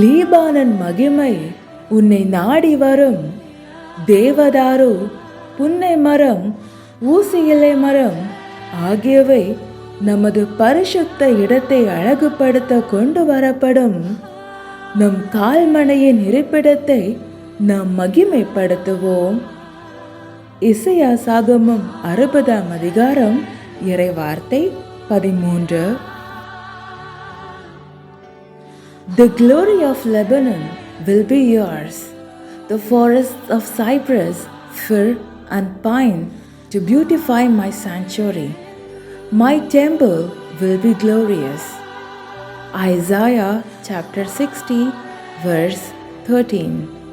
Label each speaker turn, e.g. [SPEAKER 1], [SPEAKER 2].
[SPEAKER 1] லீபானன் மகிமை உன்னை நாடி வரும். தேவதாரு புன்னை மரம் ஊசி இலை மரம் ஆகியவை நமது பரிசுத்த இடத்தை அழகுபடுத்த கொண்டு வரப்படும். நம் கால்மனையின் இருப்பிடத்தை நாம் மகிமைப்படுத்துவோம். இசையா சாகமம் அறுபதாம் அதிகாரம் இறைவார்த்தை பதிமூன்று. The glory of Lebanon will be yours, the forests of cypress, fir, and pine to beautify my sanctuary. My temple will be glorious. Isaiah chapter 60, verse 13.